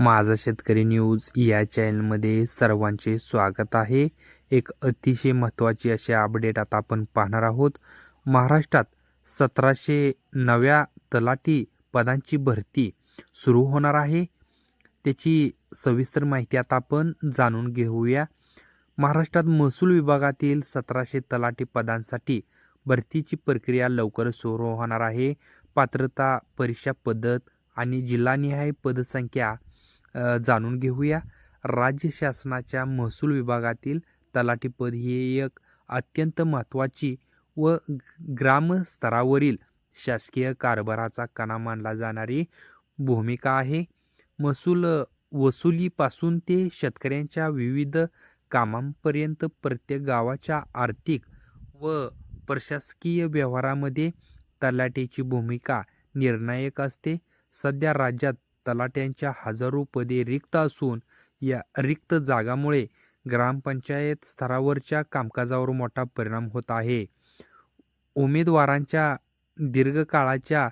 माझा शेतकरी न्यूज या चॅनलमध्ये सर्वांचे स्वागत आहे. एक अतिशय महत्त्वाची अशी अपडेट आता आपण पाहणार आहोत. महाराष्ट्रात सतराशे नव्या तलाठी पदांची भरती सुरू होणार आहे. त्याची सविस्तर माहिती आता आपण जाणून घेऊया. महाराष्ट्रात महसूल विभागातील सतराशे तलाठी पदांसाठी भरतीची प्रक्रिया लवकरच सुरू होणार आहे. पात्रता परीक्षा पद्धत आणि जिल्हानिहाय पदसंख्या जाणून घेऊया. राज्य शासनाच्या महसूल विभागातील तलाठीपद ही एक अत्यंत महत्त्वाची व ग्रामस्तरावरील शासकीय कारभाराचा कणा मानला जाणारी भूमिका आहे. महसूल वसुलीपासून ते शेतकऱ्यांच्या विविध कामांपर्यंत प्रत्येक गावाच्या आर्थिक व प्रशासकीय व्यवहारामध्ये तलाठीची भूमिका निर्णायक असते. सध्या राज्यात तलाट्यांच्या हजारो पदे रिक्त असून या रिक्त जागामुळे ग्रामपंचायत स्तरावरच्या कामकाजावर मोठा परिणाम होत आहे. उमेदवारांच्या दीर्घकाळाच्या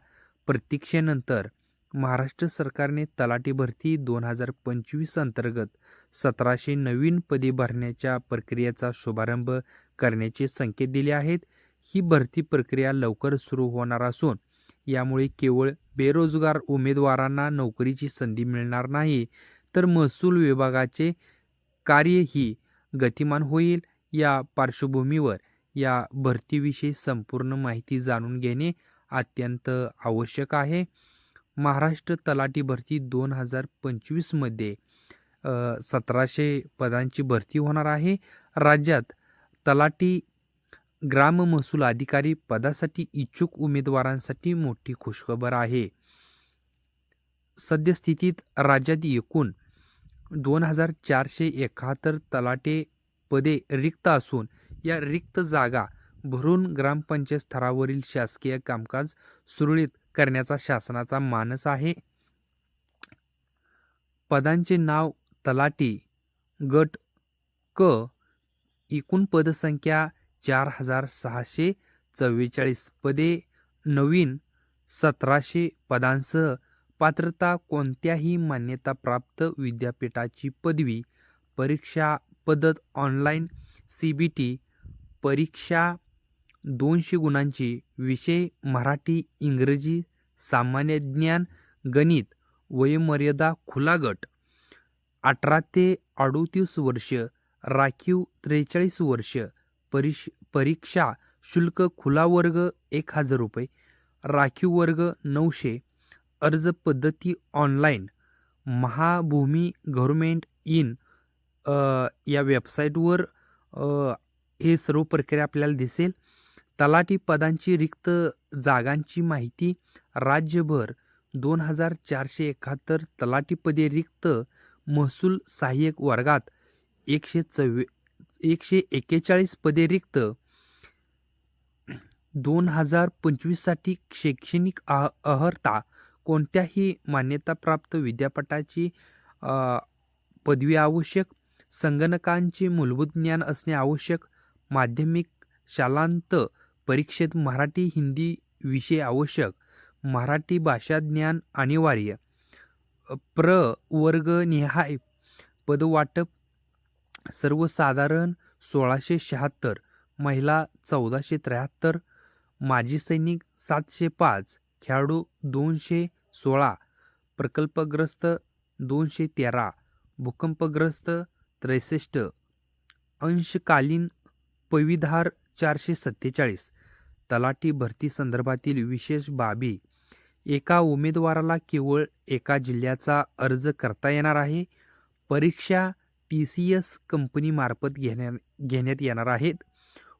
प्रतीक्षेनंतर महाराष्ट्र सरकारने तलाठी भरती दोन हजार पंचवीस अंतर्गत सतराशे नवीन पदे भरण्याच्या प्रक्रियेचा शुभारंभ करण्याचे संकेत दिले आहेत. ही भरती प्रक्रिया लवकर सुरू होणार असून यामुळे केवळ बेरोजगार उमेदवारांना नोकरीची संधी मिळणार नाही तर महसूल विभागाचे कार्यही गतिमान होईल. या पार्श्वभूमीवर या भरतीविषयी संपूर्ण माहिती जाणून घेणे अत्यंत आवश्यक आहे. महाराष्ट्र तलाठी भरती दोन हजार पंचवीसमध्ये सतराशे पदांची भरती होणार आहे. राज्यात तलाठी ग्राम महसूल अधिकारी पदासाठी इच्छुक उमेदवारांसाठी मोठी खुशखबर आहे. सद्यस्थितीत राज्यात एकूण दोन हजार चारशे एकाहत्तर तलाटे पदे रिक्त असून या रिक्त जागा भरून ग्रामपंचायत स्तरावरील शासकीय कामकाज सुरळीत करण्याचा शासनाचा मानस आहे. पदांचे नाव तलाटी गट क एकूण पदसंख्या चार हजार सहाशे चव्वेचाळीस पदे नवीन सतराशे पदांसह पात्रता कोणत्याही मान्यताप्राप्त विद्यापीठाची पदवी परीक्षा पद्धत ऑनलाईन सी बी टी परीक्षा दोनशे गुणांची विषय मराठी इंग्रजी सामान्य ज्ञान गणित वयोमर्यादा खुला गट अठरा ते अडोतीस वर्ष राखीव त्रेचाळीस वर्ष परिश परीक्षा शुल्क खुला वर्ग एक हजार रुपये राखीव वर्ग नऊशे अर्ज पद्धती ऑनलाईन महाभूमी गव्हर्मेंट इन या वेबसाईटवर हे सर्व प्रक्रिया आपल्याला दिसेल. तलाठी पदांची रिक्त जागांची माहिती राज्यभर दोन हजार चारशे एकाहत्तर तलाठीपदे रिक्त महसूल सहाय्यक वर्गात एकशे चव्वे एकशे एक्केचाळीस पदे रिक्त. दोन हजार पंचवीससाठी शैक्षणिक अह अर्हता कोणत्याही मान्यताप्राप्त विद्यापीठाची पदवी आवश्यक संगणकांचे मूलभूत ज्ञान असणे आवश्यक माध्यमिक शालांत परीक्षेत मराठी हिंदी विषय आवश्यक मराठी भाषा ज्ञान अनिवार्य प्र वर्ग पदवाटप सर्वसाधारण सोळाशे शहात्तर महिला चौदाशे त्र्याहत्तर माजी सैनिक सातशे पाच खेळाडू दोनशे सोळा प्रकल्पग्रस्त दोनशे तेरा भूकंपग्रस्त त्रेसष्ट अंशकालीन पविधार चारशे सत्तेचाळीस तलाठी भरती संदर्भातील विशेष बाबी. एका उमेदवाराला केवळ एका जिल्ह्याचा अर्ज करता येणार आहे. परीक्षा टी सी एस कंपनीमार्फत घेण्या घेण्यात येणार आहेत.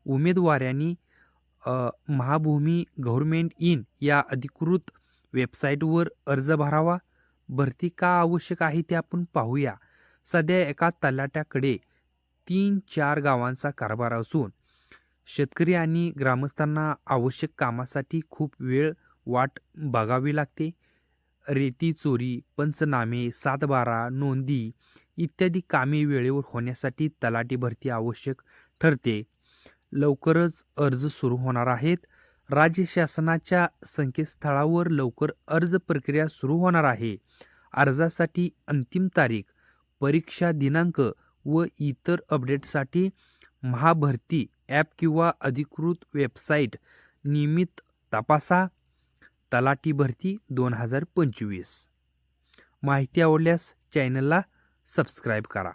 उमेदवारांनी महाभूमी गव्हर्मेंट इन या अधिकृत वेबसाईटवर अर्ज भरावा. भरती का आवश्यक आहे ते आपण पाहूया. सध्या एका तलाट्याकडे तीन चार गावांचा कारभार असून शेतकरी आणि ग्रामस्थांना आवश्यक कामासाठी खूप वेळ वाट बघावी लागते. रेती चोरी पंचनामे सातबारा नोंदी इत्यादी कामे वेळेवर होण्यासाठी तलाठी भरती आवश्यक ठरते. लवकरच अर्ज सुरू होणार आहेत. राज्य शासनाच्या संकेतस्थळावर लवकर अर्ज प्रक्रिया सुरू होणार आहे. अर्जासाठी अंतिम तारीख परीक्षा दिनांक व इतर अपडेटसाठी महाभरती ॲप किंवा अधिकृत वेबसाईट नियमित तपासा. तलाठी भरती दोन हजार पंचवीस. माहिती आवडल्यास चॅनलला सबस्क्राईब करा.